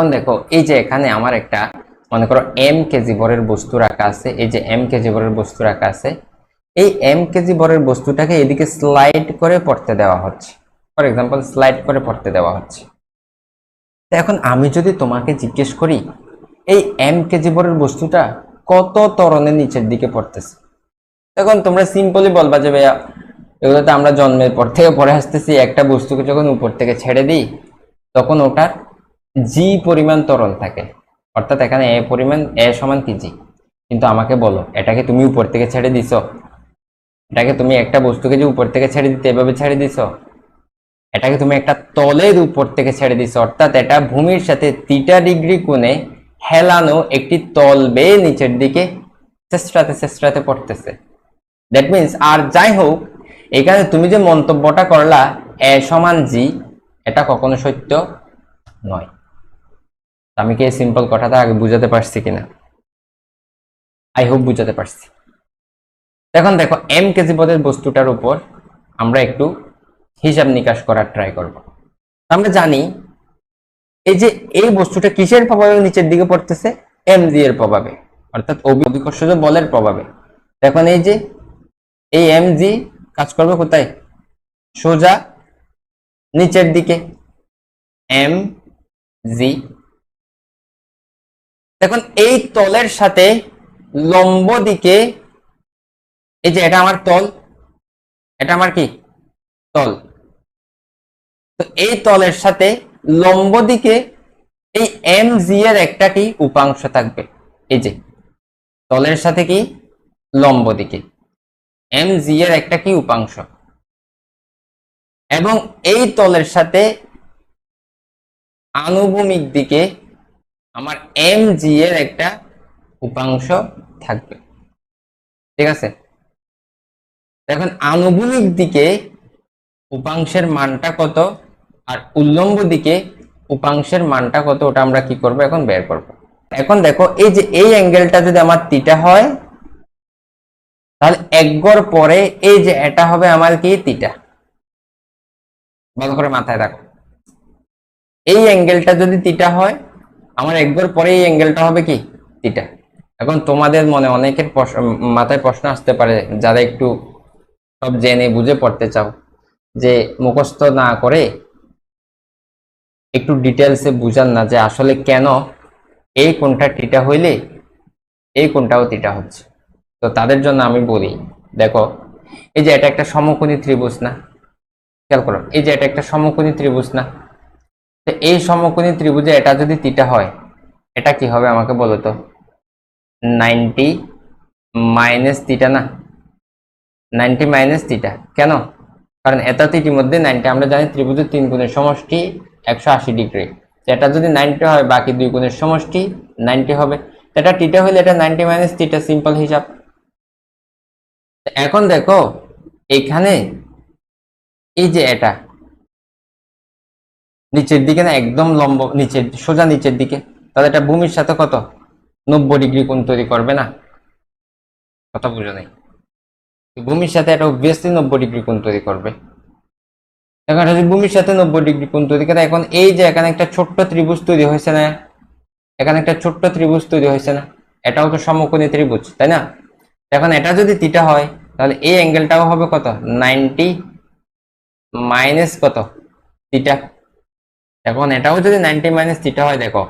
এখন দেখো, এই যে এখানে আমার একটা, মনে করো এম কেজি বরের বস্তু রাখা আছে, এই যে এম কেজি বরের বস্তু রাখা আছে, এই এম কেজি বরের বস্তুটাকে এদিকে স্লাইড করে পড়তে দেওয়া হচ্ছে। ফর এক্সাম্পল স্লাইড করে পড়তে দেওয়া হচ্ছে। তো এখন আমি যদি তোমাকে জিজ্ঞেস করি, এই এম কেজি বরের বস্তুটা কত ত্বরণের নিচের দিকে পড়তেছে? তখন তোমরা সিম্পলি বলবা যে, ভাইয়া এগুলো তো আমরা জন্মের পর থেকে পড়ে আসতেছি, একটা বস্তুকে যখন উপর থেকে ছেড়ে দিই, তখন ওটার জি পরিমাণ তরল থাকে। অর্থাৎ এখানে এ পরিমাণ এ সমান কি জি কিন্তু আমাকে বলো, এটাকে তুমি উপর থেকে ছেড়ে দিছো? এটাকে তুমি একটা বস্তুকে যে উপর থেকে ছেড়ে দিতে এভাবে ছেড়ে দিছো? এটাকে তুমি একটা তলের উপর থেকে ছেড়ে দিছো। অর্থাৎ এটা ভূমির সাথে তিটা ডিগ্রি কোণে হেলানো একটি তল বেয়ে নিচের দিকে চেষ্টাতে চেষ্টাতে পড়তেছে। দ্যাট মিন্স আর যাই হোক, এখানে তুমি যে মন্তব্যটা করলা এ সমান জি এটা কখনো সত্য নয়। আমি কি এই সিম্পল কথাটা আগে বুঝাতে পারছি কিনা? আই হোপ বুঝাতে পারছি। এখন দেখো এম কেজি পদের বস্তুটার উপর আমরা একটু হিসাব নিকাশ করার ট্রাই করব। আমরা জানি, এই যে এই বস্তুটা কিসের প্রভাবে নিচের দিকে পড়তেছে? এম জি এর প্রভাবে, অর্থাৎ অভি- অভিকর্ষজ বলের প্রভাবে। এখন এই যে, এই এম জি কাজ করবে কোথায়? সোজা নিচের দিকে। এম জি দেখুন, এই তলের সাথে লম্ব দিকে, এই যে এটা আমার তল, এটা আমার কি? তল। তো এই তলের সাথে লম্ব দিকে এই এম জি এর একটা কি উপাংশ থাকবে? এই যে, তলের সাথে কি? লম্ব দিকে। এম জি এর একটা কি উপাংশ? এবং এই তলের সাথে আনুভূমিক দিকে আমার এম জি এর একটা উপাংশ থাকবে। ঠিক আছে? এখন আনুভূমিক দিকে উপাংশের মানটা কত আর উল্লম্ব দিকে উপাংশের মানটা কত, ওটা আমরা কি করব এখন বের করব। এখন দেখো, এই যে এই অ্যাঙ্গেলটা যদি আমার তিটা হয়, তাহলে এক গড় পরে এই যে এটা হবে আমার কি? তিটা ভালো করে মাথায় রাখো। এই অ্যাঙ্গেলটা যদি তিটা হয় আমার একবার পরে এই অ্যাঙ্গেলটা হবে কি? তিটা এখন তোমাদের মনে অনেকের মাথায় প্রশ্ন আসতে পারে, যারা একটু সব জেনে বুঝে পড়তে চাও, যে মুখস্থ না করে একটু ডিটেলসে বুঝান না যে আসলে কেন এই কোনটা টিটা হইলে এই কোনটাও তিটা হচ্ছে। তো তাদের জন্য আমি বলি, দেখো, এই যে এটা একটা সমকোণী ত্রিভুজ না? খেয়াল করো, এই যে এটা একটা সমকোণী ত্রিভুজ না? তো এই সমকোণী ত্রিভুজে এটা যদি তিটা হয়, এটা কি হবে আমাকে বলো তো? নাইনটি মাইনাস তিটা না? নাইনটি মাইনাস তিটা কেন? কারণ এটা তো ইতিমধ্যে নাইনটি। আমরা জানি ত্রিভুজের তিন গুণের সমষ্টি একশো আশি ডিগ্রি। এটা যদি নাইনটি হয়, বাকি দুই গুণের সমষ্টি নাইনটি হবে। এটা টিটা হলে এটা নাইনটি মাইনাস তিটা সিম্পল হিসাব। এখন দেখো, এখানে এই যে এটা নিচের দিকে না, একদম লম্ব নিচের, সোজা নিচের দিকে। তাহলে এটা ভূমির সাথে কত? নব্বই ডিগ্রি কোণ তৈরি করবে না? কথা বুঝো নাই। ভূমির সাথে এটা অবভিয়াসলি নব্বই ডিগ্রি কোণ তৈরি করবে। এখন যদি ভূমির সাথে নব্বই ডিগ্রি কোণ তৈরি করে, এখন এই যে এখানে একটা ছোট্ট ত্রিভুজ তৈরি হয়েছে না, এখানে একটা ছোট্ট ত্রিভুজ তৈরি হয়েছে না, এটাও তো সমকোণী ত্রিভুজ, তাই না? এখন এটা যদি তিটা হয়, তাহলে এই অ্যাঙ্গেলটাও হবে কত? নাইনটি মাইনাস কত? তিটা এখন এটাও যদি নাইনটি মাইনাস থিটা হয়, দেখো।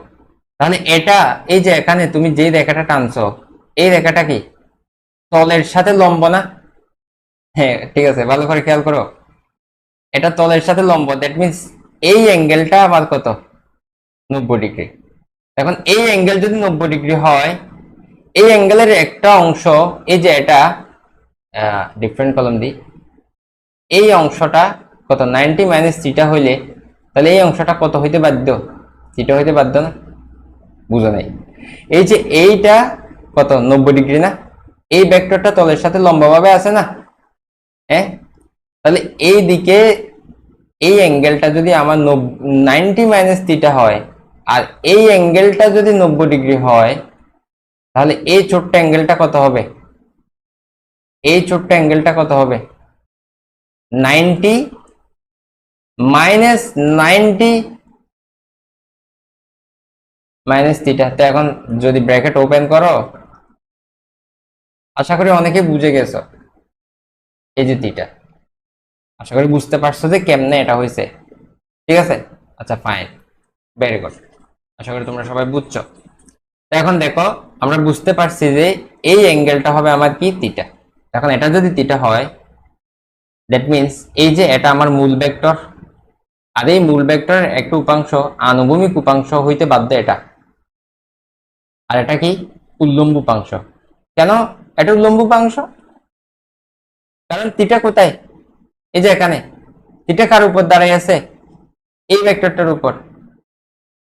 তাহলে এটা, এই যে এখানে তুমি যে রেখাটা টানছো, এই রেখাটা কি? তলের সাথে লম্ব না? হ্যাঁ ঠিক আছে, ভালো করে খেয়াল করো। এটা তলের সাথে লম্ব দ্যাট মিন্স এই অ্যাঙ্গেলটা আবার কত? নব্বই ডিগ্রি। এখন এই অ্যাঙ্গেল যদি নব্বই ডিগ্রি হয়, এই অ্যাঙ্গেলের একটা অংশ, এই যে এটা ডিফারেন্ট কলম দিই এই অংশটা কত? নাইনটি মাইনাস থিটা হইলে তাহলে এই অংশটা কত হইতে বাধ্য? থিটা হইতে বাধ্য না? বুঝো নাই। এই যে এইটা কত? নব্বই ডিগ্রি না? এই ভেক্টরটা তলের সাথে লম্বাভাবে আছে না? হ্যাঁ? তাহলে এই দিকে এই অ্যাঙ্গেলটা যদি আমার নাইনটি মাইনাস থিটা হয়, আর এই অ্যাঙ্গেলটা যদি নব্বই ডিগ্রি হয়, তাহলে এই ছোট্ট অ্যাঙ্গেলটা কত হবে? এই ছোট্ট অ্যাঙ্গেলটা কত হবে? Ninety minus ninety minus theta. তো এখন যদি ব্র্যাকেট ওপেন করো, আশা করি অনেকে বুঝে গেছো এই যে থিটা। আশা করি বুঝতে পারছ যে কেমনে এটা হয়েছে। ঠিক আছে? আচ্ছা ফাইন ভেরি গুড আশা করি তোমরা সবাই বুঝছ। তো এখন দেখো, আমরা বুঝতে পারছি যে এই অ্যাঙ্গেলটা হবে আমার কি? থিটা। এখন এটা যদি থিটা হয় দ্যাট মিন্স এই যে এটা আমার মূল ভেক্টর আর এই মূল ভেক্টরের একটা উপাংশ আনুভূমিক উপাংশ হইতে বাধ্য এটা। আর এটা কি? উল্লম্ব উপাংশ। কেন? এটা উল্লম্ব উপাংশ? কারণ তিটা কোথায়? এই যে এখানে। তিটা কার উপর দাঁড়াই আছে? এই ভেক্টরটার উপর।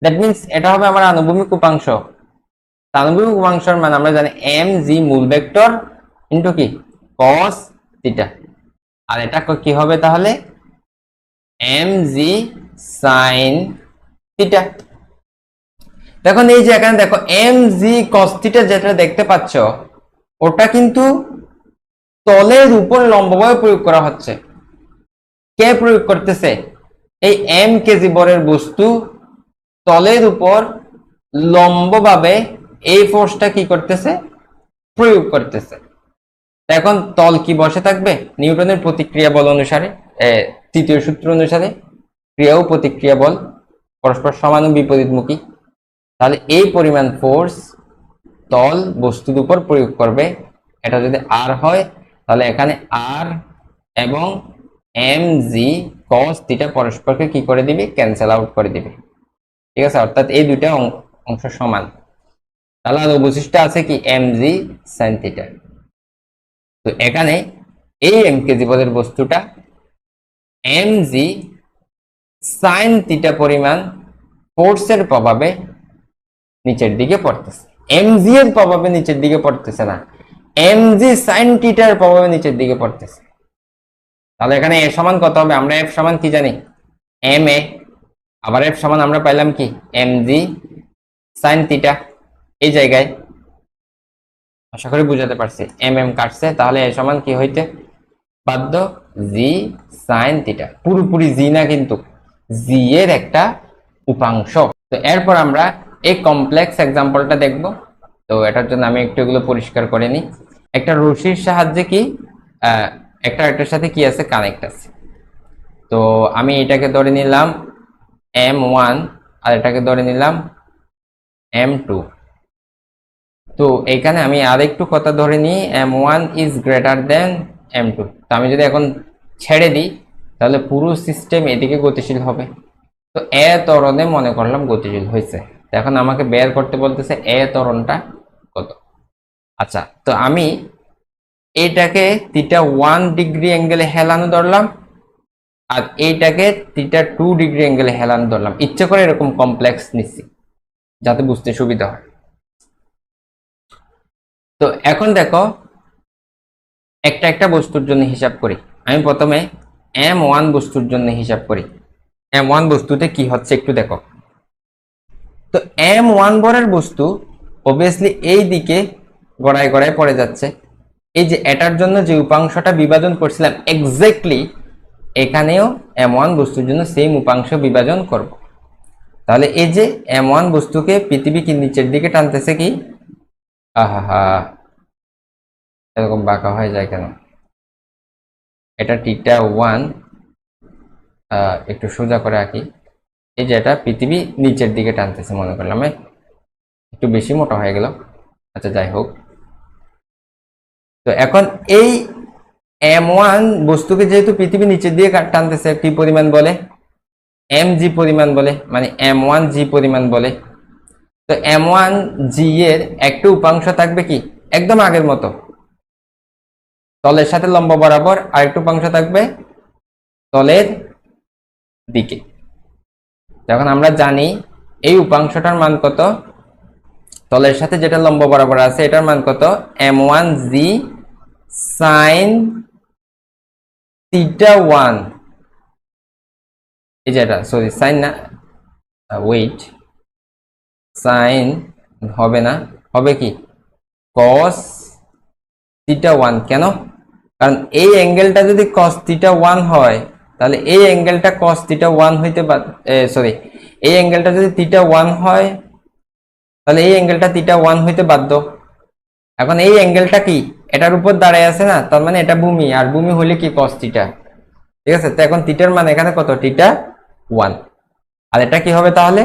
দ্যাট মিন্স এটা হবে আমার আনুভূমিক উপাংশ। আনুভূমিক উপাংশের মানে আমরা জানি এম জি মূল ভেক্টর ইন্টু কি? কস থিটা আর এটা কি হবে তাহলে? এম জি সাইন থিটা দেখুন, এই যে এখানে দেখো এম জি কস থিটা যেটা দেখতে পাচ্ছ, ওটা কিন্তু তলের উপর লম্বভাবে প্রয়োগ করা হচ্ছে। কে প্রয়োগ করতেছে? এই এম কেজি বরের বস্তু তলের উপর লম্বভাবে এই ফোর্সটা কি করতেছে? প্রয়োগ করতেছে। এখন তল কি বসে থাকবে? নিউটনের প্রতিক্রিয়া বল অনুসারে। তৃতীয় সূত্র অনুসারে ক্রিয়া ও প্রতিক্রিয়া বল, পরস্পর সমান ও বিপরীতমুখী। তাহলে এই পরিমাণ ফোর্স তল বস্তুর উপর প্রয়োগ করবে। এটা যদি আর হয়, তাহলে এখানে আর এবং এম জি কস থিটা পরস্পরকে কি করে দিবে? ক্যান্সেল আউট করে দিবে। ঠিক আছে? অর্থাৎ এই দুইটা অংশ সমান। তাহলে আর অবশিষ্ট আছে কি? এম জি সাইন থিটা তো এখানে এই এম কেজি পদের বস্তুটা এম জি সাইন থিটা পরিমাণ ফোর্সের প্রভাবে নিচের দিকে পড়তেছে। এম জি এর প্রভাবে নিচের দিকে পড়তেছে না। এম জি সাইন থিটার প্রভাবে নিচের দিকে পড়তেছে। তাহলে এখানে এ সমান কত হবে? আমরা এফ সমান কি জানি? এম এ আবার এফ সমান আমরা পাইলাম কি? এম জি সাইন থিটা এই জায়গায়। আশা করি বুঝাতে পারছি। এম এম কাটছে। তাহলে এ সমান কি হইতে বাধ্য? জি সাইন থিটা পুরোপুরি জি না কিন্তু জি এর একটা উপাংশ। তো এরপর আমরা এই কমপ্লেক্স এক্সাম্পলটা দেখব। তো এটার জন্য আমি একটু এগুলো পরিষ্কার করে নিই। একটা রশির সাহায্যে কি একটা একটার সাথে কি আছে? কানেক্ট আছে। তো আমি এটাকে ধরে নিলাম এম ওয়ান আর এটাকে ধরে নিলাম এম টু তো এখানে আমি আরেকটু কথা ধরে নিই M one is greater than M two তো আমি যদি এখন ছেড়ে দিই, তাহলে পুরো সিস্টেম এদিকে গতিশীল হবে। তো এ ত্বরণে মনে করলাম গতিশীল হয়েছে। এখন আমাকে বের করতে বলতেছে এ ত্বরণটা কত? আচ্ছা তো আমি এটাকে তিটা ওয়ান ডিগ্রি অ্যাঙ্গেলে হেলানো ধরলাম, আর এইটাকে তিটা টু ডিগ্রি অ্যাঙ্গেলে হেলানো ধরলাম। ইচ্ছে করে এরকম কমপ্লেক্স নিচ্ছি, যাতে বুঝতে সুবিধা হয়। তো এখন দেখো, একটা একটা বস্তুর জন্য হিসাব করি। আমি প্রথমে এম ওয়ান বস্তুর জন্য হিসাব করি। এম ওয়ান বস্তুতে কি হচ্ছে একটু দেখো। তো এম ওয়ান বরের বস্তু অবভিয়াসলি এই দিকে গড়ায় গড়ায় পড়ে যাচ্ছে। এই যে এটার জন্য যে উপাংশটা বিভাজন করছিলাম এক্স্যাক্টলি এখানেও এম ওয়ান বস্তুর জন্য সেম উপাংশ বিভাজন করব। তাহলে এই যে এম ওয়ান বস্তুকে পৃথিবী কি নিচের দিকে টানতেছে কি? আহা হা এরকম বাঁকা হয়ে যায় কেন? এটা টিটা ওয়ান একটু সোজা করে আঁকি। এই যে এটা পৃথিবী নিচের দিকে টানতেছে মনে করলাম এ, একটু বেশি মোটা হয়ে গেল। আচ্ছা যাই হোক। তো এখন এই এম ওয়ান বস্তুকে যেহেতু পৃথিবী নিচের দিকে টানতেছে কি পরিমাণ বলে? এম জি পরিমাণ বলে মানে এম ওয়ান জি পরিমাণ বলে। তো এম ওয়ান জি এর একটা উপাংশ থাকবে কি? একদম আগের মতো। তলের সাথে লম্ব বরাবর আরেকটু উপাংশ থাকবে তলের দিকে। যখন আমরা জানি এই উপাংশটার মান কত, তলের সাথে যেটা লম্ব বরাবর আছে, এটার মান কত? M one G sine theta one এই যে এটা সরি সাইন না ওয়েট সাইন হবে না, হবে কি? কস থিটা ওয়ান কেন? কারণ এই অ্যাঙ্গেলটা যদি কস থিটা ওয়ান হয়, তাহলে এই অ্যাঙ্গেলটা কস থিটা ওয়ান হইতে সরি এই অ্যাঙ্গেলটা যদি থিটা ওয়ান হয়, তাহলে এই অ্যাঙ্গেলটা থিটা ওয়ান হইতে বাধ্য। এখন এই অ্যাঙ্গেলটা কি? এটার উপর দাঁড়ায় আছে না, তার মানে এটা ভূমি, আর ভূমি হলে কি কস থিটা ঠিক আছে, তো এখন থিটার মান এখানে কত? থিটা ওয়ান আর এটা কি হবে তাহলে?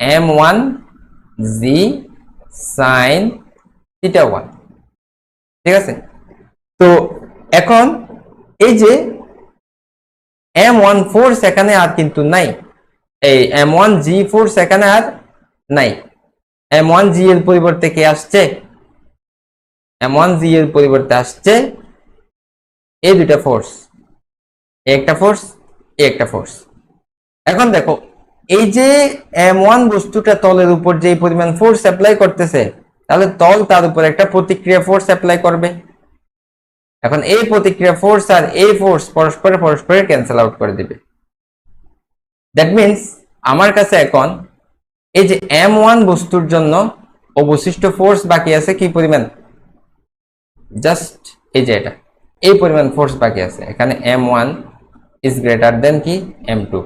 M one G sine theta one ঠিক আছে? তো এখন এই যে এম ওয়ান ফোর্স এখানে আর কিন্তু নাই। এই এম ওয়ান জি ফোর্স এখানে আর নাই। এম ওয়ান জি এর পরিবর্তে কে আসছে? এম ওয়ান জি এর পরিবর্তে আসছে এই দুইটা ফোর্স একটা ফোর্স একটা ফোর্স এখন দেখো, এই যে এম ওয়ান বস্তুটা তলের উপর যে পরিমাণ ফোর্স অ্যাপ্লাই করতেছে, তাহলে তল তার উপর একটা প্রতিক্রিয়া ফোর্স অ্যাপ্লাই করবে। এখন এই প্রতিক্রিয়া ফোর্স আর এই ফোর্স পরস্পরে পরস্পরে ক্যান্সেল আউট করে দিবে। দ্যাট মিন্স আমার কাছে এখন এই যে এম ওয়ান বস্তুর জন্য অবশিষ্ট ফোর্স বাকি আছে কি পরিমাণ? জাস্ট এই যে এটা। এই পরিমাণ ফোর্স বাকি আছে। এখানে M one is greater than কি? এম টু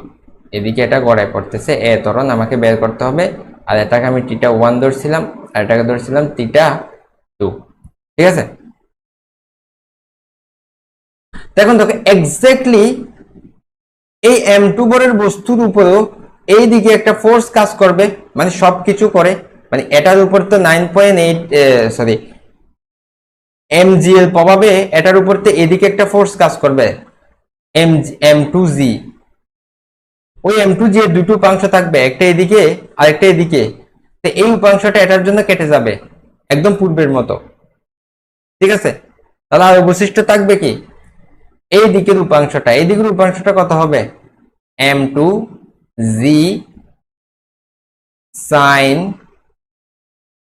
এদিকে এটা গড়ায় পড়তেছে। এ তরণ আমাকে বের করতে হবে। আর এটাকে আমি টিটা ওয়ান ধরছিলাম। আর এটাকে ধরছিলাম টিটা টু ঠিক আছে? দেখুন, দেখো এক্স্যাক্টলি এই এম টু বরের বস্তুর উপরেও এই দিকে একটা ফোর্স কাজ করবে মানে সবকিছু করে মানে এটার উপর তো nine point eight sorry M G এর প্রভাবে এটার উপর তো এদিকে একটা ফোর্স কাজ করবে এম এম টু জি ওই এম টু জি এর দুটো উপাংশ থাকবে, একটা এদিকে আর একটা এদিকে। তো এই উপাংশটা এটার জন্য কেটে যাবে, একদম পূর্বের মতো। ঠিক আছে? তাহলে আর অবশিষ্ট থাকবে কি? এই দিকের উপাংশটা এই দিকের উপাংশটা কত হবে? M two G sine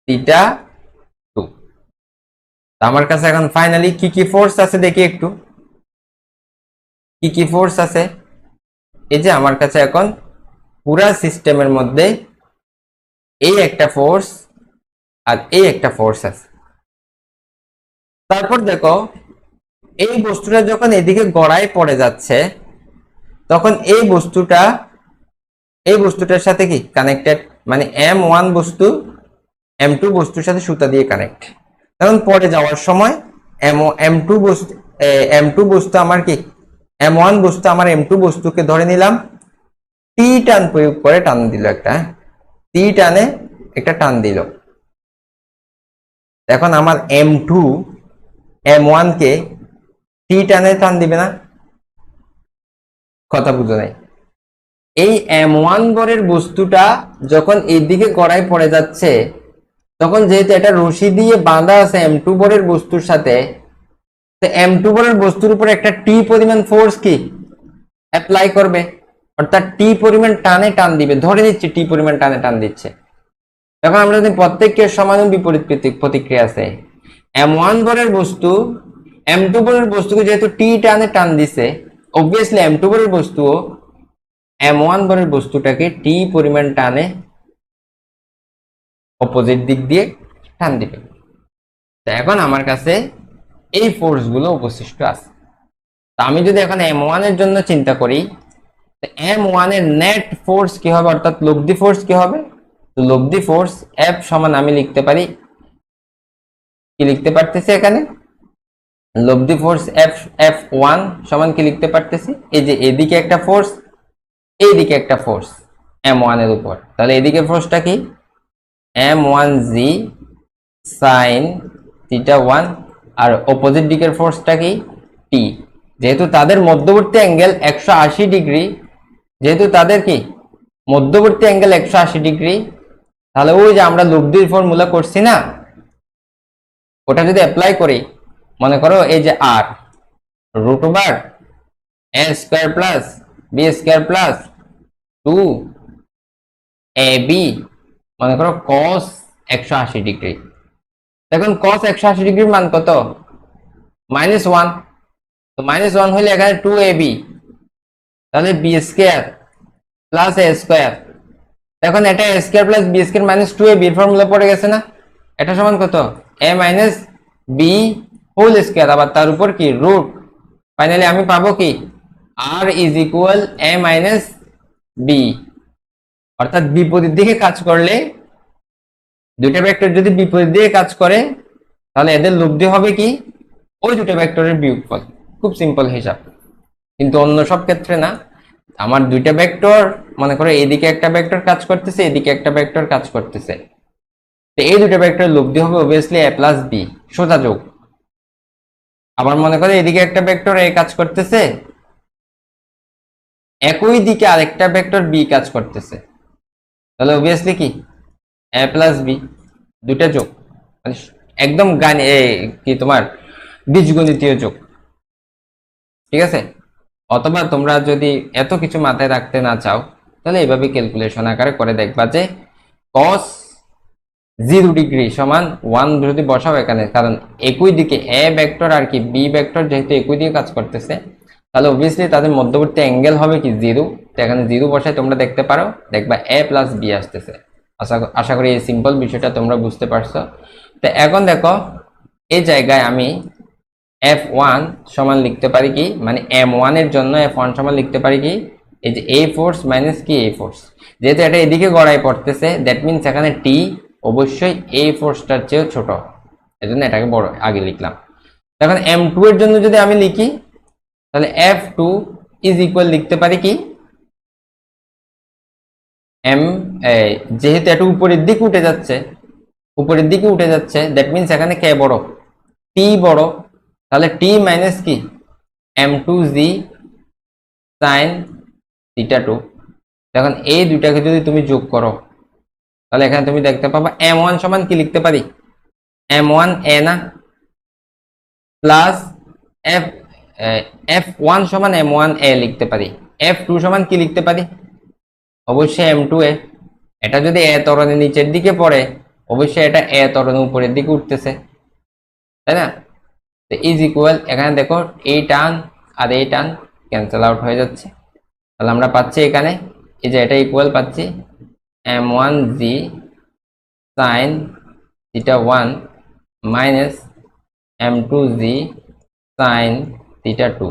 theta two আমার কাছে এখন ফাইনালি কি কি ফোর্স আছে দেখি একটু। কি কি ফোর্স আছে? এই যে আমার কাছে এখন পুরা সিস্টেমের মধ্যে এই একটা ফোর্স আর এই একটা ফোর্স আছে। তারপর দেখো এই বস্তুটা যখন এদিকে গড়ায় পড়ে যাচ্ছে, তখন এই বস্তুটা, এই বস্তুটার সাথে কি কানেক্টেড মানে এম ওয়ান বস্তু এম টু বস্তুর সাথে সুতা দিয়ে কানেক্ট তখন পরে যাওয়ার সময় এম এম টু বস্তু এম টু বস্তু আমার কি? এম ওয়ান বস্তু আমার এম টু বস্তুকে ধরে নিলাম। টি টান প্রয়োগ করে টান দিল একটা টি টানে একটা টান দিল। এখন আমার এম টু এম ওয়ানকে টি টানে টান দিবে না। কথা বুঝো নাই। এই এম ওয়ান বরের বস্তুটা যখন এইদিকে গড়ায় পড়ে যাচ্ছে, তখন যেহেতু এটা রশি দিয়ে বাঁধা আছে এম টু বরের বস্তুর সাথে এম টু বরের বস্তুর উপর একটা টি পরিমাণ ফোর্স কি? অ্যাপ্লাই করবে। অর্থাৎ টি পরিমাণ টানে টান দিবে। ধরে নিচ্ছে টি পরিমাণ টানে টান দিচ্ছে। তখন আমরা যদি প্রত্যেককে সমান বিপরীত প্রতিক্রিয়া আছে এম ওয়ান বরের বস্তু এম টু বরের বস্তুকে যেহেতু টি টানে টান দিছে অবভিয়াসলি এম টু বরের বস্তুও এম ওয়ান বরের বস্তুটাকে টি পরিমাণ টানে অপোজিট দিক দিয়ে টান দিবে। তো এখন আমার কাছে এই ফোর্সগুলো অবশিষ্ট আছে। তা আমি যদি এখন এম ওয়ানের জন্য চিন্তা করি এম ওয়ানের নেট ফোর্স কি হবে? অর্থাৎ লব্ধি ফোর্স কি হবে? তো লব্ধি ফোর্স এফ সমান আমি লিখতে পারি, কি লিখতে পারতেছি এখানে? লব্ধি ফোর্স এফ এফ ওয়ান সমান কি লিখতে পারতেছি? এই যে এদিকে একটা ফোর্স এইদিকে একটা ফোর্স এম ওয়ানের উপর। তাহলে এদিকে ফোর্সটা কি? M one G sine theta one আর অপোজিট দিকের ফোর্সটা কি? টি যেহেতু তাদের মধ্যবর্তী অ্যাঙ্গেল একশো আশি ডিগ্রি যেহেতু তাদের কি? মধ্যবর্তী অ্যাঙ্গেল একশো আশি ডিগ্রি তাহলে ওই যে আমরা লব্ধির ফর্মুলা করছি না, ওটা যদি অ্যাপ্লাই করি মনে করো এই যে R root over A square plus B square plus two A B মনে করো কস একশো আশি ডিগ্রি দেখুন কস একশো আশি ডিগ্রির মান কত? মাইনাস ওয়ান তো মাইনাস ওয়ান হলে এখানে টু এ বি তাহলে B square plus A square এখন এটা A square plus B square minus two A বির ফর্মুলা পড়ে গেছে না? এটা সমান কত? A minus B whole square আবার তার উপর কি? রুট ফাইনালি আমি পাবো কি? R is equal A minus B অর্থাৎ বিপরীত দিকে কাজ করলে, দুইটা ভেক্টর যদি বিপরীত দিয়ে কাজ করে, তাহলে এদের লব্ধি হবে কি? ওই দুটো ভেক্টরের বিয়োগফল। খুব সিম্পল হিসাব। কিন্তু অন্য সব ক্ষেত্রে না। আমার দুইটা ভেক্টর মনে করো এদিকে একটা ভেক্টর কাজ করতেছে, এদিকে একটা ভেক্টর কাজ করতেছে। তো এই দুটো ভেক্টর লব্ধি হবে অবভিয়াসলি এ প্লাস বি সোজা যোগ। আবার মনে করে এদিকে একটা ভেক্টর এ কাজ করতেছে, একই দিকে আরেকটা ভেক্টর বি কাজ করতেছে। তাহলে অবভিয়াসলি কি? এ প্লাস বি দুটা যোগ। মানে একদম গান এ, কি তোমার বীজগণিতীয় যোগ। ঠিক আছে? অথবা তোমরা যদি এত কিছু মাথায় রাখতে না চাও, তাহলে এইভাবে ক্যালকুলেশন আকারে করে দেখবা যে cos জিরো ডিগ্রি সমান ওয়ান যদি বসাও এখানে। কারণ একই দিকে এ ভেক্টর আর কি বি ভেক্টর যেহেতু একই দিকে কাজ করতেছে, তাহলে অবভিয়াসলি তাদের মধ্যবর্তী অ্যাঙ্গেল হবে কি জিরো। তো এখানে জিরো বসায় তোমরা দেখতে পারো, দেখবা এ প্লাস বি আসতেছে। আশা আশা করি এই সিম্পল বিষয়টা তোমরা বুঝতে পারছ। তো এখন দেখো, এই জায়গায় আমি এফ ওয়ান সমান লিখতে পারি কি মানে এম ওয়ানের জন্য এফ ওয়ান সমান লিখতে পারি কি, এই যে এ ফোর্স মাইনাস কি এ ফোর্স। যেহেতু এটা এদিকে গড়াই পড়তেছে দ্যাট মিনস এখানে টি অবশ্যই এ ফোর্সটার চেয়েও ছোট। এজন্য এটাকে বড়, আগে লিখলাম। এখন এম টু এর জন্য যদি আমি লিখি, তাহলে এফ টু ইজ ইকুয়াল লিখতে পারি কি? এম যেহেতু এটা উপরের দিকে উঠে যাচ্ছে, উপরের দিকে উঠে যাচ্ছে দ্যাট মিনস এখানে কে বড়। টি বড়, তাহলে টি মাইনাস কি? M two G sine theta two এখন এই দুইটাকে যদি তুমি যোগ করো তাহলে এখানে তুমি দেখতে পাবা এম ওয়ান সমান কি লিখতে পারি? এম ওয়ান এ না? প্লাস এফ এফ ওয়ান সমান এম ওয়ান এ লিখতে পারি। এফ টু সমান কি লিখতে পারি? অবশ্যই এম টু এ এটা যদি এ তরণে নিচের দিকে পড়ে, অবশ্যই এটা এ তরণে উপরের দিকে উঠতেছে। তাই না? তো ইজ ইকুয়াল এখানে দেখো এই টান আর এই টান ক্যান্সেল আউট হয়ে যাচ্ছে। তাহলে আমরা পাচ্ছি এখানে, এই যে এটা ইকুয়াল পাচ্ছি। M one G sine theta one minus M two G sine theta two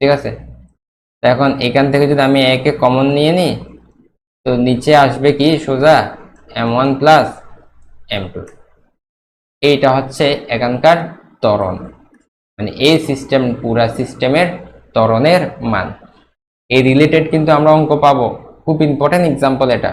ঠিক আছে? এখন এখান থেকে যদি আমি একে কমন নিয়ে নিই, তো নিচে আসবে কি সোজা M one plus M two এইটা হচ্ছে এখানকার ত্বরণ। মানে এই সিস্টেম পুরা সিস্টেমের ত্বরণের মান। এই রিলেটেড কিন্তু আমরা অঙ্ক পাবো। খুব ইম্পর্টেন্ট এক্সাম্পল এটা।